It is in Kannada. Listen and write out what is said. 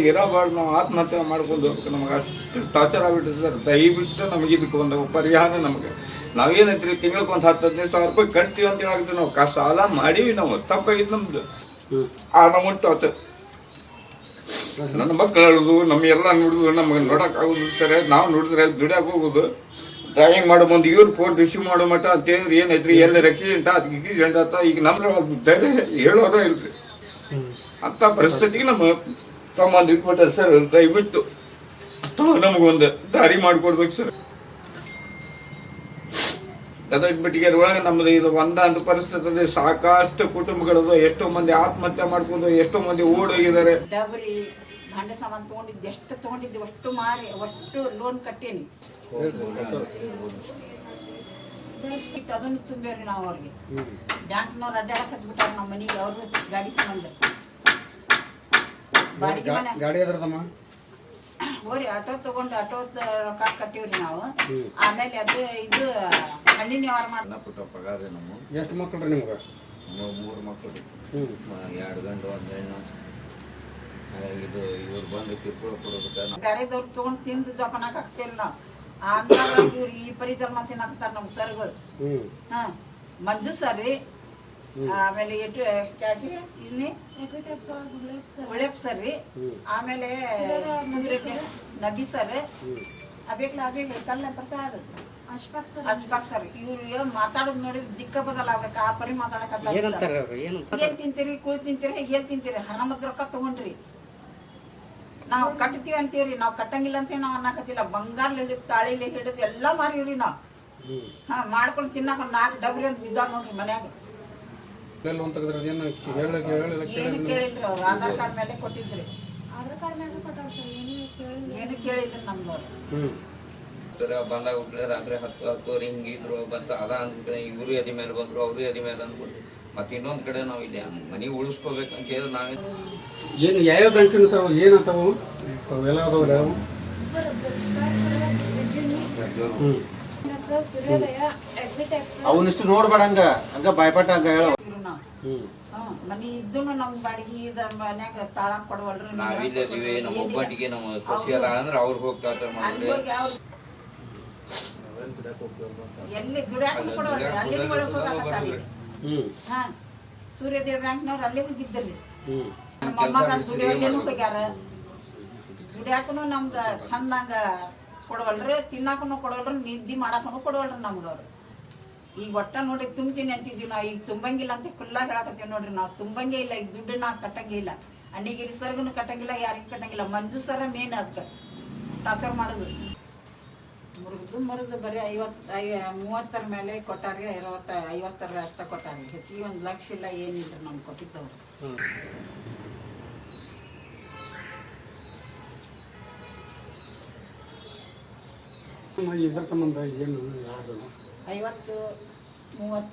ಇರಬಾರ್ದು ನಾವು ಆತ್ಮಹತ್ಯೆ ಮಾಡ್ಕೊಂಡು ಹೋಗ್ಬೇಕು ನಮಗೆ ಅಷ್ಟು ಟಾರ್ಚರ್ ಆಗಿಬಿಟ್ಟಿದೆ ಸರ್. ದಯವಿಟ್ಟು ನಮಗೆ ಇದಕ್ಕೆ ಒಂದು ಪರಿಹಾರ ನಮಗೆ. ನಾವೇನೈತ್ರಿ? ತಿಂಗಳಿಗೆ ಒಂದು ಹತ್ತು ಹದಿನೈದು ಸಾವಿರ ರೂಪಾಯಿ ಕಟ್ತೀವಿ ಅಂತ ಹೇಳಿದ್ರೆ ನಾವು. ಕಷ್ಟ ಸಾಲ ಮಾಡೀವಿ ನಾವು. ತಪ್ಪಾಗಿದ್ದು ನಮ್ದು. ಆ ಮುಟ್ಟು ಆತು ನನ್ನ ಮಕ್ಕಳು ಹೇಳುದು ನಮ್ಮ ಎಲ್ಲ ನೋಡುದು ನಮಗೆ ನೋಡಕ್ ಆಗುದು ಸರಿ. ನಾವು ನೋಡಿದ್ರೆ ದುಡಿಯಕ್ಕೆ ಹೋಗುದು. ಡ್ರಾಯಿಂಗ್ ಮಾಡೋ ಮುಂದೆ ಇವ್ರು ಫೋನ್ ರಿಸೀವ್ ಮಾಡೋ ಮಟ್ಟ ಅಂತೇನ್ರಿ ಏನೈತ್ರಿ ಎಲ್ಲ ಆಕ್ಸಿಡೆಂಟ್ ಆತ ಆಕ್ಸಿಡೆಂಟ್ ಆತ. ಈಗ ನಮ್ರ ಧೈರ್ಯ ಹೇಳೋರ ಇಲ್ರಿ. ಅಂತ ಪರಿಸ್ಥಿತಿಗೆ ನಮ್ಮ ತಮ್ಮಂದು ಇಟ್ಕೊಟ್ಟಾರೆ ಸರ್ ದಯವಿಟ್ಟು ತಾವು ನಮಗೊಂದು ದಾರಿ ಮಾಡಿಕೊಡ್ಬೇಕು ಸರ್. ಗದಗ ಬಿಟ್ಟಿಗೆ ಒಳಗೆ ನಮ್ದು ಇದು ಒಂದ ಅಂತ ಪರಿಸ್ಥಿತಿ ಸಾಕಷ್ಟು ಕುಟುಂಬಗಳದು ಎಷ್ಟೋ ಮಂದಿ ಆತ್ಮಹತ್ಯೆ ಮಾಡ್ಕೊಂಡು ಎಷ್ಟೋ ಮಂದಿ ಓಡೋಗಿದ್ದಾರೆ. ಡಬರಿ ಭಾಂಡೆ ಸಾಮಾನು ತಗೊಂಡಿದ್ದು ಎಷ್ಟು ತೊಗೊಂಡಿದ್ದು ಅಷ್ಟು ಮಾರಿ ಅಷ್ಟು ಲೋನ್ ಕಟ್ಟೀನಿ. ಅದನ್ನು ತುಂಬೇವ್ರಿ ನಾವು ಅವ್ರಿಗೆ. ಬ್ಯಾಂಕ್ನವ್ರು ಅಡ್ಡಾಡಕ್ ಹಚ್ಬಿಟ್ಟಾರ ನಮ್ಮ ಮನೆಗೆ ಅವ್ರಿಗೆ ಗಾಡಿ ಸಂಬಂಧ. ಬಾಡಿಗೆ ಮನೆ. ಗಾಡಿ ಅದ್ರದಮ್ಮ ಹೋರಿ ಆಟೋ ತಗೊಂಡು ಆಟೋ ರೊಕ್ಕ ಕಟ್ಟಿವ್ರಿ ನಾವು. ಆಮೇಲೆ ಅದು ಇದು ಹಣ್ಣಿನ ವ್ಯವಹಾರ ಮಾಡಿ ಸಣ್ಣ ಪುಟ್ಟ ಪಗಾರ ನಮ್ಮ ಎಷ್ಟು ಮಕ್ಕಳು ನಿಮ್ಗೆ? ನಾವು ಮೂರು ಮಕ್ಕಳು ಎರಡು ಗಂಡು ಒಂದು ಹೆಣ್ಣು. ಹಾಗಾಗಿ ಇದು ಇವ್ರು ಬಂದು ಕಿರುಕುಳ ಕೊಡೋದಕ್ಕೆ ಗಾರೆದವ್ರು ತಗೊಂಡ್ ತಿಂದು ಜೋಪಾನಾಕ್ ಹಾಕ್ತಿಲ್ಲ ನಾವು. ಆ ಇವ್ರು ಈ ಪರಿ ಜನ್ಮ ತಿನ್ನಾಕತ್ತಾರ ನಮ್ಮ ಸರ್ಗಳು. ಹ್ಞೂ ಹಾ ಮಂಜು ಸರ್ ರೀ. ಆಮೇಲೆ ಎಟ್ಟು ಇಲ್ಲಿ? ಒಳ್ಳೆಪ್ ಸರ್ ರೀ. ಆಮೇಲೆ ನಬಿ ಸರ್? ಅಬೇಕ್ಲ ಅಬೇಕ್ಲ ಕಲ್ಲ ಪ್ರಸಾದ್. ಅಶ್ಫಾಕ್ ಸರ್. ಇವ್ರು ಮಾತಾಡೋದ್ ನೋಡಿದ್ರೆ ದಿಕ್ಕ ಬದಲ ಆಗ್ಬೇಕು. ಆ ಪರಿ ಮಾತಾಡಕ್ ಏನ್ ತಿಂತೀರಿ? ಕುಳ್ ತಿಂತೀರಿ? ಏನ್ ತಿಂತೀರಿ? ಹರಮದ್ ರೊಕ್ಕ ತಗೊಂಡ್ರಿ. ನಾವು ಕಟ್ತೀವಿ ಅಂತೀವ್ರಿ. ನಾವು ಕಟ್ಟಂಗಿಲ್ಲ ಅಂತ ನಾವು ಅನ್ನಕತ್ತಿಲ್ಲ. ಬಂಗಾರ ಹಿಡಿದು ತಾಳಿಲಿ ಹಿಡಿದು ಎಲ್ಲಾ ಮಾರಿವ್ರಿ ನಾವ್. ಹಾ ಮಾಡ್ಕೊಂಡು ತಿನ್ನಕ ನಾಕ್ ನಾಲ್ಕು ಡಬ್ರಿ ಅಂತ ಬಿದ್ದಾವ ನೋಡ್ರಿ ಮನ್ಯಾಗ. ಎಲ್ಲ ಒಂದು ತೆಗೆದ್ರೆ ಏನು ಹೇಳಕ್ಕೆ ಹೇಳಿಲ್ಲ ಏನು ಕೇಳಿಲ್ರಿ ಅವ್ರು? ಆಧಾರ್ ಕಾರ್ಡ್ ಮೇಲೆ ಕೊಟ್ಟಿದ್ರಿ. ಆಧಾರ್ ಕಾರ್ಡ್ ಮ್ಯಾಗ ಕೊಟ್ಟಾರ ಸರ್ ಏನು ಕೇಳಿಲ್ಲ. ಏನು ಕೇಳಿಲ್ರಿ ನಮ್ದವ್ರು ಹ್ಞೂ ಬಂದಾಗ ಹುಟ್ಟಿದ್ರೆ ರಾತ್ರಿ ಹತ್ತು ಹತ್ತುವರೆ ಹಿಂಗಿದ್ರು ಬಂತು ಅದ ಅಂದ್ಬಿಟ್ರೆ ಇವರು ಎದಿ ಮೇಲೆ ಬಂದ್ರು ಅವರು ಎದಿ ಮೇಲೆ ಅಂದ್ಬಿಟ್ಟು ಮತ್ತೆ ಇನ್ನೊಂದು ಕಡೆ ನಾವು ಇಲ್ಲಿ ಮನೆ ಉಳಿಸ್ಕೋಬೇಕಂತ ಹೇಳಿದ್ರೆ ನಾವೇ ಏನು ಯಾವ್ಯಾವ ಬ್ಯಾಂಕಿನ ಸರ್ ಏನಂತಾವು ಅವೆಲ್ಲ ಅದಾವಲ್ಲ ಯಾವ? ಸರ್ ಸೂರ್ಯೋದಯ ಅಗ್ರಿಟೆಕ್ಸ್ ಅವನಿಷ್ಟು ನೋಡ್ಬೇಡ ಹಂಗ. ಹಂಗ ಬಾಯ್ಪಾಟ ಹಂಗ ಹೇಳ ಮನಿ ಇದ್ದೂನು ನಮ್ ಬಾಡಿಗೆ ಇದ ಮನ್ಯಾಗ ತಾಳ ಕೊಡವಲ್ರಿ ನಾವಿಲ್ಲದಿವಿ ನಮ್ಮ ಒಬ್ಬಟ್ಟಿಗೆ ನಮ್ಮ ಸೊಸಿಯರ ಅಂದ್ರೆ ಅವ್ರು ಹೋಗ್ತಾರೆ ಹೋಗಿ ಅವ್ರು ಎಲ್ಲಿ ದುಡ್ಯಾಕ ಕೊಡವಲ್ರಿ? ಅಲ್ಲಿ ಒಳಗೆ ಹೋಗಾಕತ್ತಾರ ಹಾ. ಸೂರ್ಯದೇವ್ ಬ್ಯಾಂಕ್ನವ್ರು ಅಲ್ಲೇ ಹೋಗಿದ್ರಿ ಹ್ಞೂ ನಮ್ಮ ಅಮ್ಮಗ ದುಡಿಯೋಲ್ಲೇನು ಹೋಗ್ಯಾರ. ದುಡಿಯಾಕನು ನಮ್ಗ ಚಂದಂಗ ಕೊಡವಲ್ರಿ ತಿನ್ನಾಕನು ಕೊಡವಲ್ರಿ ನಿದ್ದಿ ಮಾಡಾಕನು ಕೊಡವಲ್ರಿ ನಮ್ಗ ಅವ್ರು. ಈಗ ಒಟ್ಟ ನೋಡ್ರಿ ತುಂಬ್ತೀನಿ ಅಂತಿದ್ವಿ ನಾವು. ಈಗ ತುಂಬಂಗಿಲ್ಲ ಅಂತ ಖುಲ್ಲಾ ಹೇಳಕತ್ತೀವಿ ನೋಡ್ರಿ ನಾವು. ತುಂಬಂಗೇ ಇಲ್ಲ, ಈಗ ದುಡ್ಡು ನಾವು ಕಟ್ಟಂಗೇ ಇಲ್ಲ ಅಣ್ಣಿಗಿರಿ ಸರ್ಗುನು ಕಟ್ಟಂಗಿಲ್ಲ, ಯಾರಿಗೂ ಕಟ್ಟಂಗಿಲ್ಲ. ಮಂಜು ಸರ ಮೇನ್ ಅಸ್ಕ ಟಾರ್ಚರ್ ಮಾಡುದು. ಮುರಿದು ಮುರಿದು ಬರೀ ಐವತ್ತು ಐ, ಮೂವತ್ತರ ಮೇಲೆ ಕೊಟ್ಟಾರ್ಗೆ ಐವತ್ತ, ಐವತ್ತರ ಅಷ್ಟ ಕೊಟ್ಟಾರ ಹೆಚ್ಚಿಗೆ ಒಂದು ಲಕ್ಷ ಇಲ್ಲ ಏನಿಲ್ಲ ನಮ್ಗೆ ಕೊಟ್ಟಿದ್ದವ್ರು. ಇದರ ಸಂಬಂಧ ಏನು ಯಾರು ಐವತ್ತು ಮೂವತ್ತು